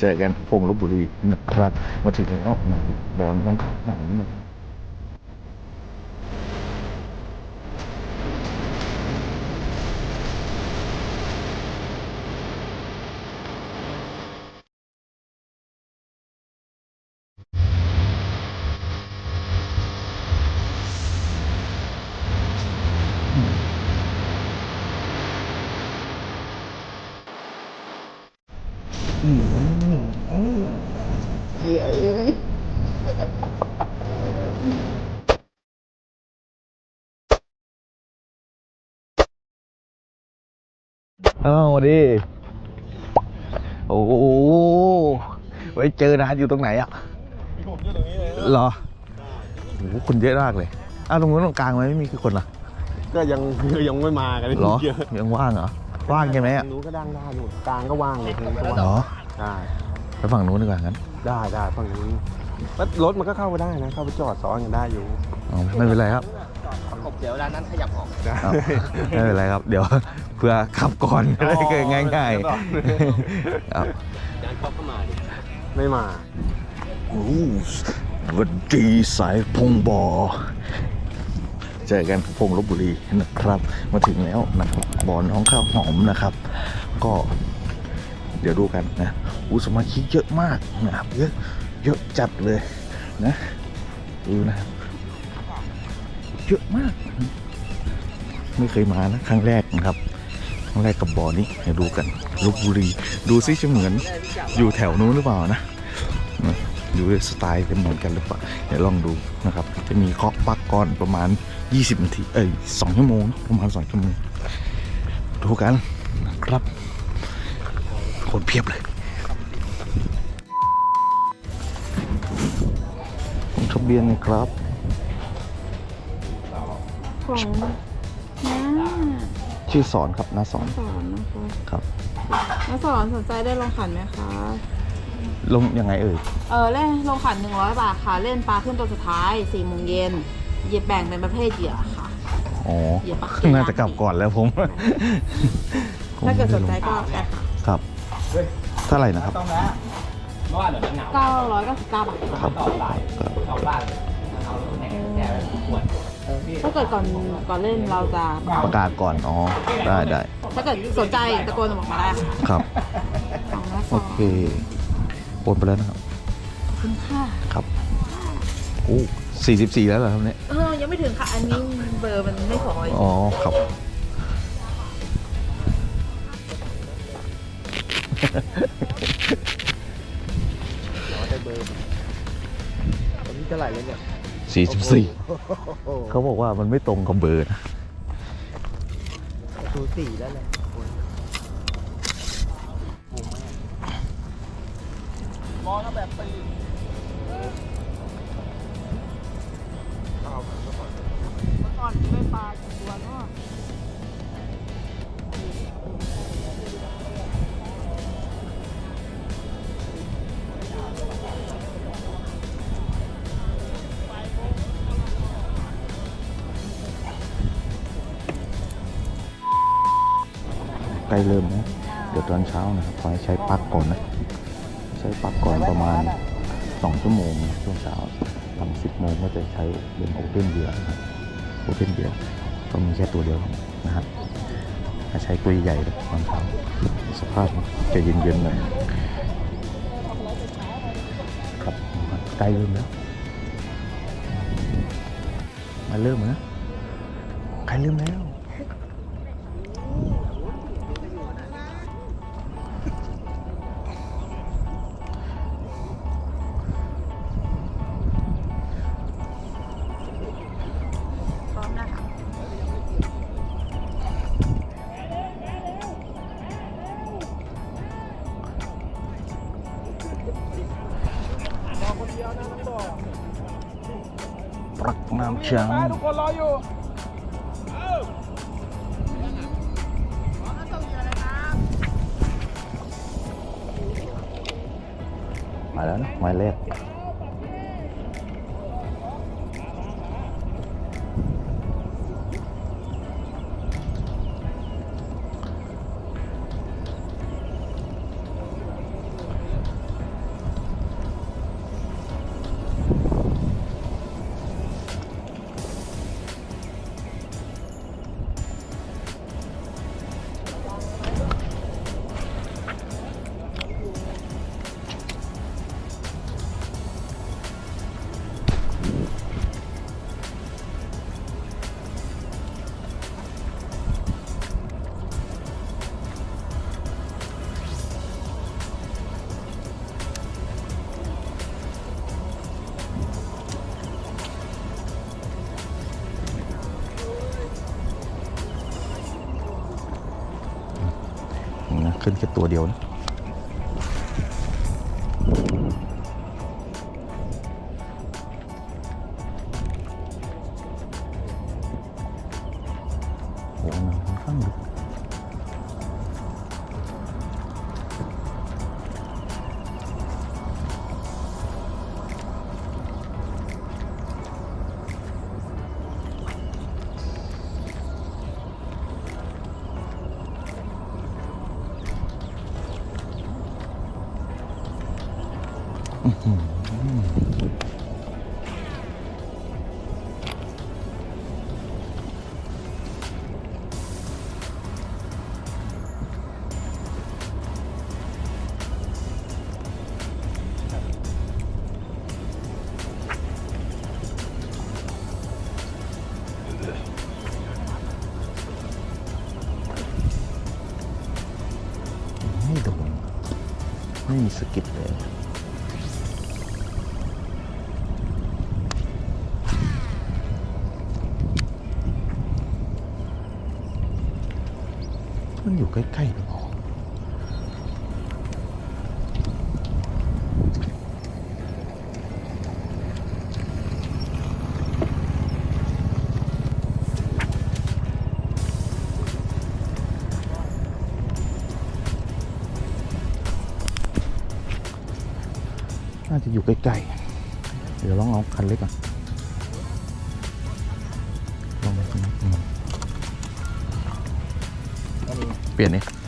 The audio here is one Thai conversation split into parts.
เจอกันพงลบบุรีนะครับมาถึงแล้วบอลต้องหนัง หนึ่งอ้าวดิโอ้โหไว้เจอนานอยู่ตรงไหนอะผมอยู่ตรงนี้เลยเหรอโอ้โหคนเยอะมากเลยอ้าวตรงนู้นตรงกลางไหมไม่มีคือคนอะก็ยังยังไม่มากันเหรอเยอะยังว่างเหรอว่างใช่ไหมอะนู้นก็ดังได้นู่นกลางก็ว่างเลยก็เหรว่างอได้ไปฝั่งนู้นดีกว่างั้นได้ได้ฝั่งนู้นแล้วรถมันก็เข้าไปได้นะเข้าไปจอดซ้อนกันได้อยู่อ๋อไม่เป็นไรครับเดี๋ยวร้านนั้นขยับออกได้อ้าวไม่เป็นไรครับ เดี๋ยว เพื่อขับก่อนจะได้เกิดง่ายๆครับร้านเขาก็มาดิไม่มาโอ้สวัสดีสายพงบอเจอกันพงลบบุรีนะครับ มาถึงแล้วนะครับบ่อน้องข้าวหอมนะครับ ก็เดี๋ยวดูกันนะอู้สมาชิกเยอะมากนะครับเยอะเยอะจัดเลยนะดูนะครับเยอะมาก ไม่เคยมานะครั้งแรกนะครับ ครั้งแรกกับบ่อนี้เดี๋ยวดูกันลบบุรี ดูซิจะเหมือนอยู่แถวนู้นหรือเปล่านะดูสไตล์จะเหมือนกันหรือเปล่าเดี๋ยวลองดูนะครับ จะมีเคาะปักก่อนประมาณ 20นาทีเอ้ยสองชั่วโมงประมาณสองชั่วโมงดูกันนะครับคนเพียบเลยผมทะเบียนนะครับของ ชื่อสอนครับนาสอนสอนนะคะครับน้าสอนสนใจได้ลงขันไหมคะลงยังไงเอ่ยเออเล่นลงขันหนึ่งร้อยบาทค่ะ เล่นปลาขึ้นตัวสุดท้ายสี่โมงเย็นเหยียบแบ่งเป็นประเภทเหยื่อค่ะอ๋อเหยียบปากน่าจะกลับก่อนแล้วผมถ้าเกิดสนใจก็ได้ค่ะครับเท่าไหร่นะครับเก้าร้อยเก้าสิบเก้าบาทครับครับ ถ้าเกิดก่อนก่อนเล่นเราจะประกาศก่อน อ๋อ ได้ได้ถ้าเกิดสนใจตะโกนบอกมาได้ค่ะครับของน้าสโออนเคโอนไปแล้วนะครับ คุณค่ะครับ โอ้สี่สิบสี่แล้วเหรอครับเนี่ย เออ ยังไม่ถึงค่ะ อันนี้เบอร์มันไม่พออีกอ๋อ ครับตอนนี้เท่าไหร่แล้วเนี่ย สี่สิบสี่เขาบอกว่ามันไม่ตรงกับเบอร์นะดูสี่แล้วแหละก่อนไม่ปลากี่ตัวเนาะ ล้เริ่มนะเดี๋ยวตอนเช้านะครับขอให้ใช้ปลั๊กก่อนนะใช้ปลั๊กก่อนประมาณสองชั่วโมงนะช่วงเช้าหลังสิบโมงก็จะใช้เป็นโอเ n นเบียร์นะครับโอเ n นเบียร์ก็มีแค่ตัวเดียวนะฮะถ้าใช้ตัวใหญ่เลยตอนเช้าสภาพจะเย็นๆหน่อยครับใกล้เริ่มแล้วมาเริ่มแล้วนะใกล้เริ่มแล้ว รักน้ำช้างทุกคนรออยู่มาแล้วนะหมายเลข ขึ้นแค่ตัวเดียวนะ มีสกิดเลย มันอยู่ใกล้ๆหรืาน่าจะอยู่ใกล้ๆ เดี๋ยวลองเอาคันเล็กก่อนลองอืมอืมเปลี่ยนนี่เปลี่ยนเป็น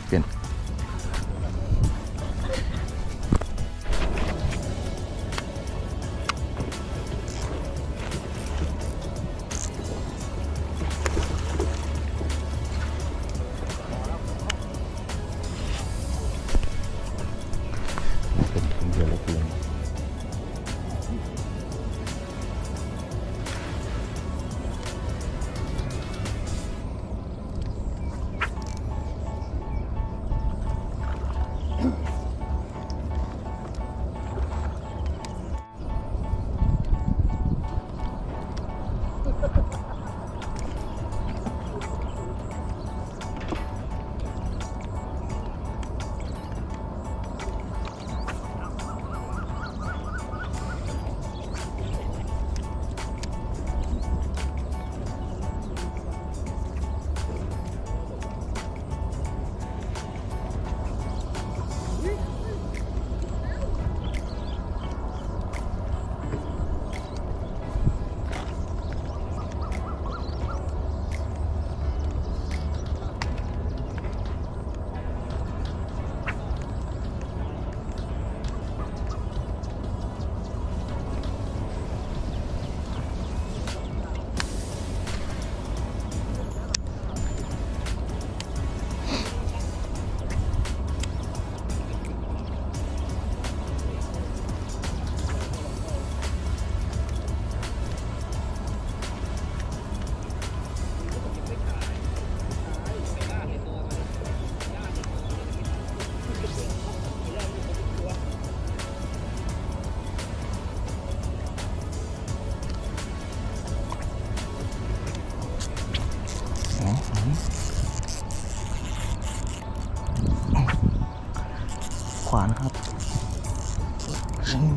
น่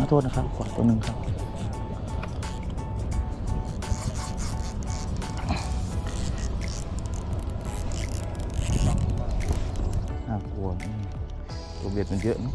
าโทษนะครับ ขวาตัวหนึ่งครับ น่ากลัวตัวเบียดมันเยอะเนอะ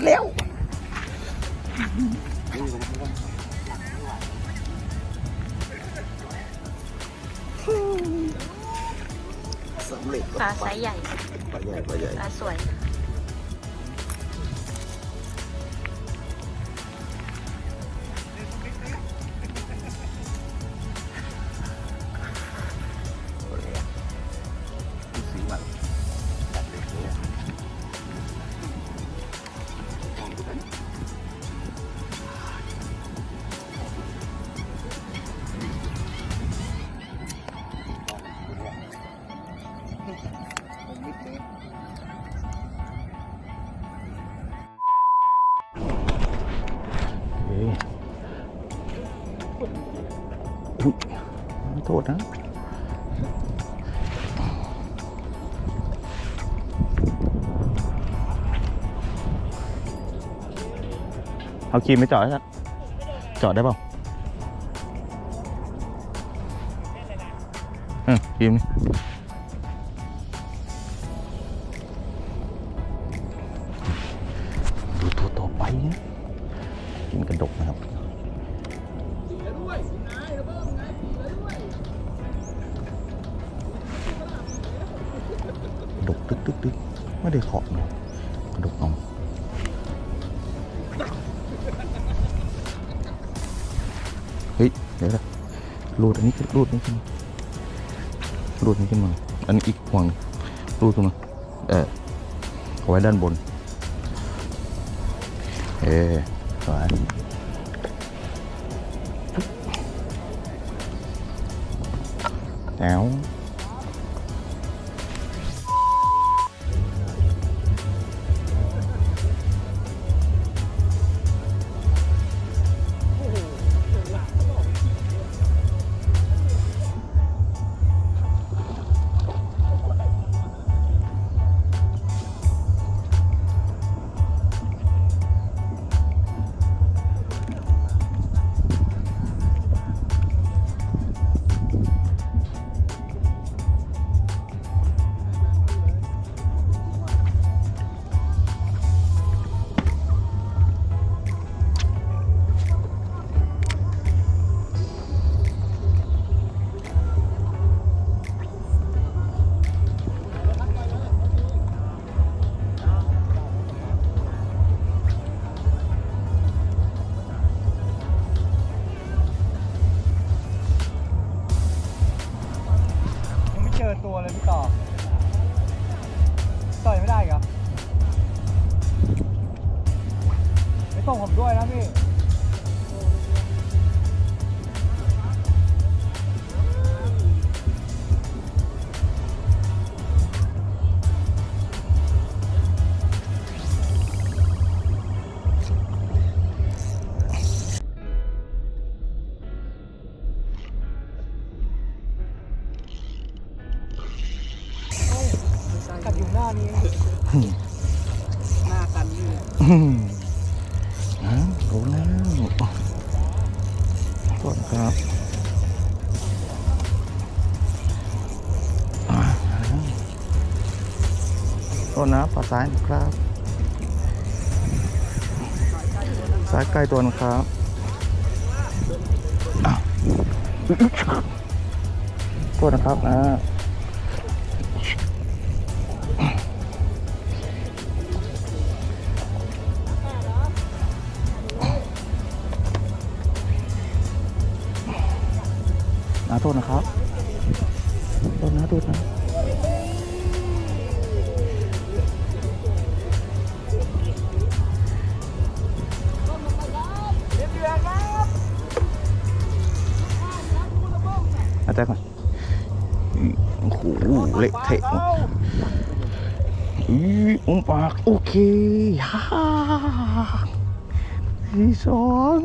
ดแล้วสำเร็จปลาไซส์ใหญ่ปลาใหญ่ปลาใหญ่ ปลาสวย เอาครีมไปจอดครับจอดได้เปล่าอืมครีมนี่ นี้ขึ้นมา อันนี้อีกห่วงรูดขึ้นมาเออเอาไว้ด้านบน เออสวยแอ้ว ซ้ายใกล้ตัวนะครับอะโทษนะครับนะนะโทษนะครับโทษนะโทษนะ อาจารย์ก่อนโอ้โหเละเทะอืออุ้มปาก โอเคฮ่าที่สอง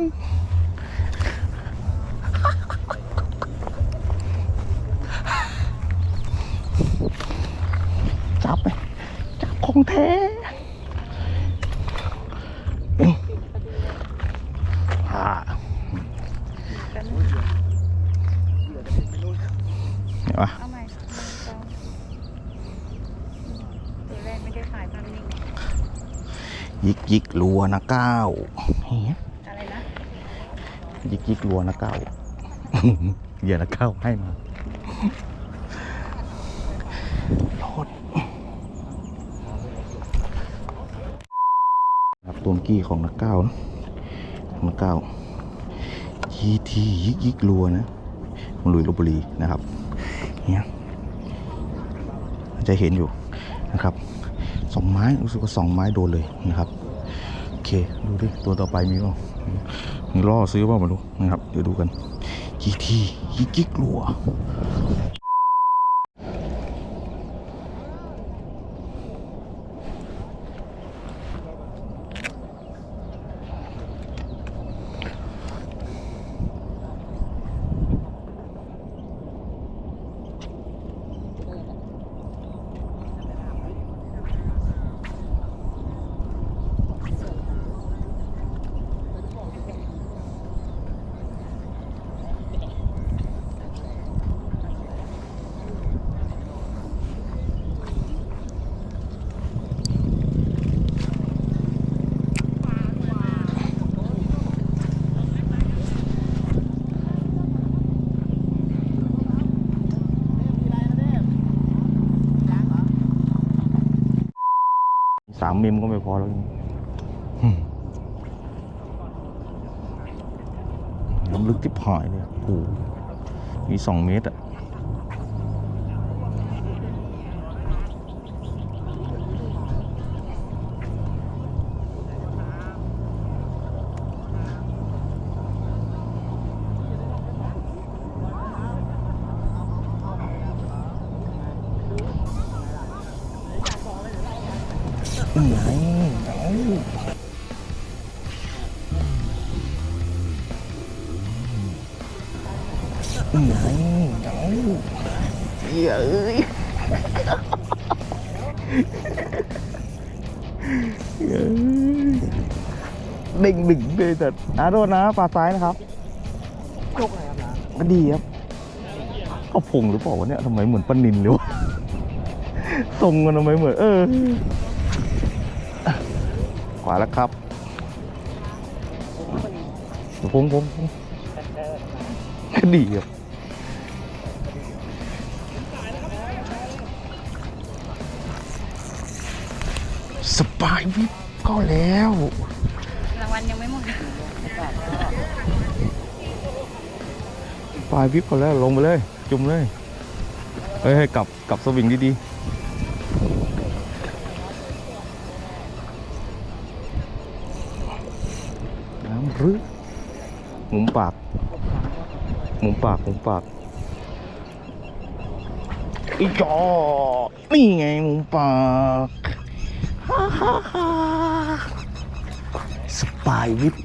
ห็นปะเอาใหม่ตีแรกไม่ได้ถ่ายภาพนิ่งยิกยิกรัวนะเก้ายอะไรนะยิกยิกรัวนะเก้าเหยื่อนะเก้าให้มาโลดครับตัวกี้ของนักก้านะของนักก้าวทีทียิกยิกรัวนะของหลุยลบบุรีนะครับ จะเห็นอยู่นะครับสองไม้รู้สึกว่าสองไม้โดนเลยนะครับโอเคดูดิตัวต่อไปมีเปล่ามีล่อซื้อเปล่ามาดูนะครับเดี๋ยวดูกันกีทียิกยิกลัว สามมิมก็ไม่พอแล้วน้ำลึกที่ผายเลยอะโอ้โหมีสองเมตรอะนี่ ไงเอานี่ไงเอายเอ้ยเหี้ยเอ้ยเด้งดึงเลยแต่อาโทษนะปลาซ้ายนะครับยกอะไรครับก็ดีครับเอาพงหรือเปล่าวะเนี่ยทำไมเหมือนปลานินเลยวะทรงมันทำไมเหมือนเออ ขวาแล้วครับ ผมผมผมก็ดีครับสปายวิปก็แล้วรางวัลยังไม่หมดสปายวิปก็แล้วลงไปเลย จุ่มเลย เฮ้ยให้กลับกลับสวิงดีๆ น้ำรึหมุมปากหมุมปากหมุมปากอีจอนี่ไงหมุมปากฮ่าฮ่าฮ่าสปายวิป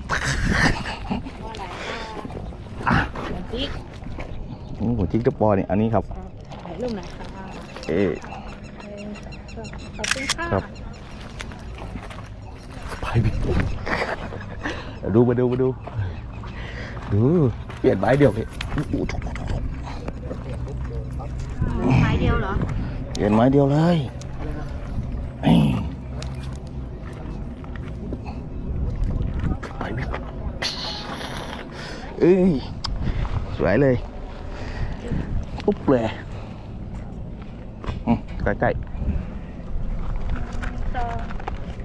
อะจิ๊กนี่หัวจิ๊กตะปอเนี่ยอันนี้ครับถ่ายรูปหน่อยค่ะเอ๊ะขอบคุณค่ะครับสปายวิป ดูมาดูมาดูดูเปลี่ยนไม้เดียวเลยโอ้โหไม้เดียวเหรอเปลี่ยนไม้เดียวเลยนี่ไปวิปเอ้ยสวยเลยปุ๊บเลยอืมใกล้จอ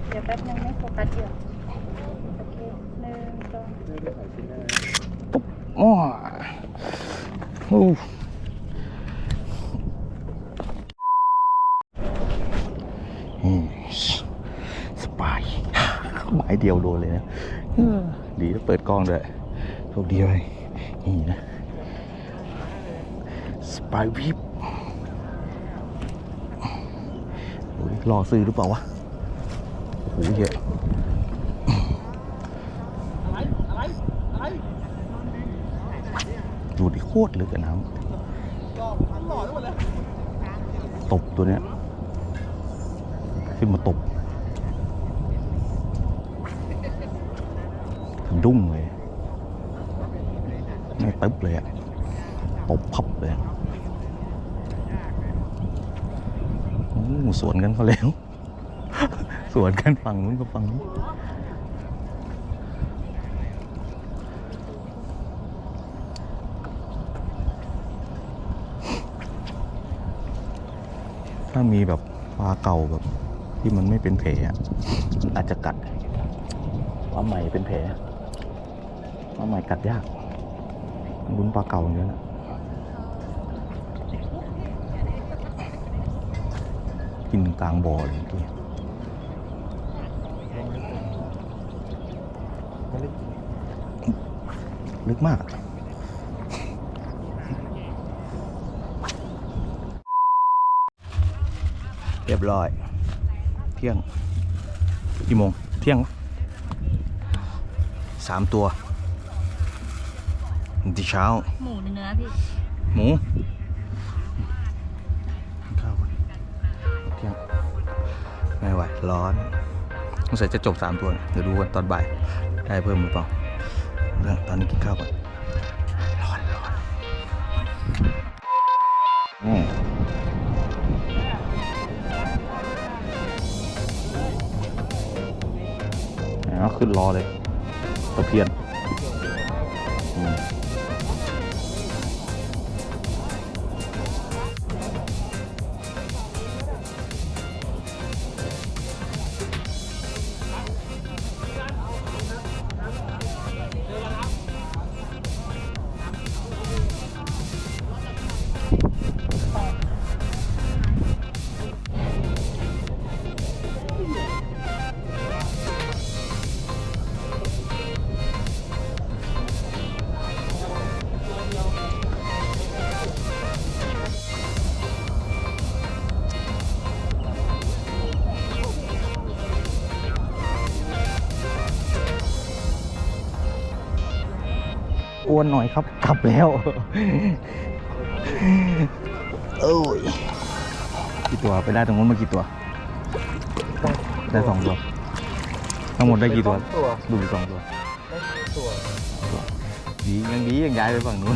เดี๋ยวแป๊บนึงไม่โฟกัสเดียวโอเคหนึ่งสอง ๆ ปุ๊บอ้อโอ้สปายหมายเดียวโดนเลยนะ ดีแล้วเปิดกล้องด้วยโชคดีเลยนี่นะ สปายวิปโอ้ยรอซื้อหรือเปล่าวะ โอ้โหเยอะดูดิโค ตรลึกอะน้ำตบตัวเนี้ยขึ้นมาตบสะดุ้งเลยไม่ตึ๊บเลยอะตบพับเลยอะโอ้สวนกันเขาแล้วสสวนกันฝั่งนู้นกับฝั่งนี้ ถ้ามีแบบปลาเก่าแบบ ที่มันไม่เป็นแผลอะอาจจะกัดปลาใหม่เป็นแผลปลาใหม่กัดยากรุนปลาเก่าอย่างเงี้ยนะกินกลางบ่อเลยเมื่ลึกมากอะ เรียบร้อย เที่ยงกี่โมง เที่ยงปะสามตัวที่เช้า หมูเนื้อพี่ หมูกินข้าวก่อนเที่ยงไม่ไหวร้อนสงสัยจะจบสามตัวนะเดี๋ยวดูกันตอนบ่าย ได้เพิ่มหรือเปล่าเรื่องตอนนี้กินข้าวก่อน ก็ขึ้นรอเลยตะเพียน วนหน่อยครับ กลับแล้ว โอ้ยกี่ตัวไปได้ตรงนู้นมากี่ตัว ได้สองตัว ทั้งหมดได้กี่ตัวตัวดูสองตัวตัวดียังดียังย้ายไปฝั่งนู้น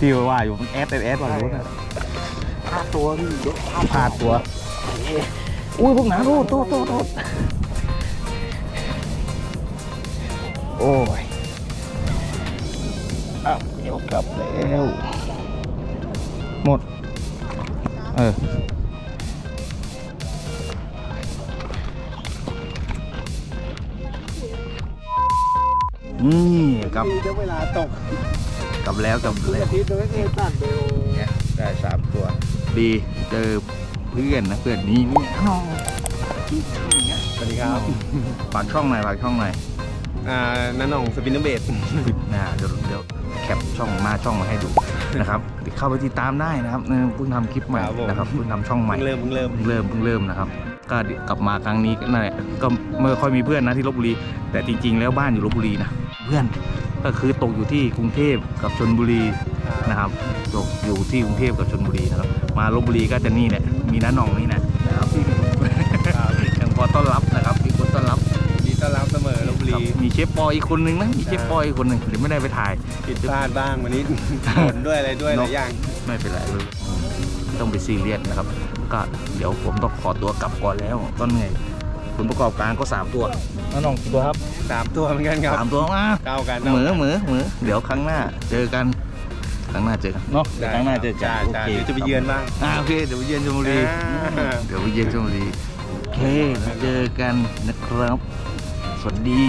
ที่ว่าอยู่มันแอดแอดฝั่งนู้นนะห้าตัวพี่ยกพลาดตัวอุ้ยพวกหนาโทษโทษโทษโทษโอ้ย หมด เออนี่กลับเดี๋ยวเวลาตกกลับแล้วกลับแล้ว อาทิตย์นึงเองตัดเร็วเนี่ยได้สามตัว ดีเจอเพื่อนนะเพื่อนนี่นี่น้องสวัสดีครับ ฝากช่องหน่อยฝากช่องหน่อยอ่านันหน่องสปินเนอร์เบด นะเดี๋ยวเดี๋ยวแค ปช่องมาช่องมาให้ดูนะครับเข้าไปติดตามได้นะครับเออเพิ่งทำคลิปใหม่นะครับเพิ่งทำช่องใหม่ เพิ่งเริ่มเพิ่งเริ่ม เพิ่งเริ่มเพิ่งเริ่มนะครับ ก็กลับมาครั้งนี้ก็นั่นแหละก็ไม่ค่อยมีเพื่อนนะที่ลบบุรี แต่จริง ๆ แล้วบ้านอยู่ลบบุรีนะเพื่อนก็คือตกอยู่ที่กรุงเทพกับชนบุรีนะครับตกอยู่ที่กรุงเทพกับชนบุรีนะครับมาลบบุรีก็จะนี่แหละมีน้าหน่องนี่นะนะครับ ยังพอต้อนรับ มีเชฟปออีกคนนึงนะมีเชฟปออีกคนนึงเดี๋ยวไม่ได้ไปถ่ายผิดพลาดบ้างวันนี้ฝนด้วยอะไรด้วยหลายอย่างไม่เป็นไรเลยไม่ต้องไปซีเรียสนะครับ ก็เดี๋ยวผมต้องขอตัวกลับก่อนแล้วต้นไงผลประกอบการก็สามตัวน้าหน่องกี่ตัวครับสามตัวเหมือนกันครับสามตัวมาเก้ากันเหมือเหมือเหมือเดี๋ยวครั้งหน้าเจอกันครั้งหน้าเจอกันเนาะเดี๋ยวครั้งหน้าเจอกันจ้าโอจ้าเคเดี๋ยวจะไปเยือนบ้างอ่าโอเคเดี๋ยวไปเยือนชลบุรีอ่าเดี๋ยวไปเยือนชลบุรีโอเคมาเจอกันนะครับ สวัสดี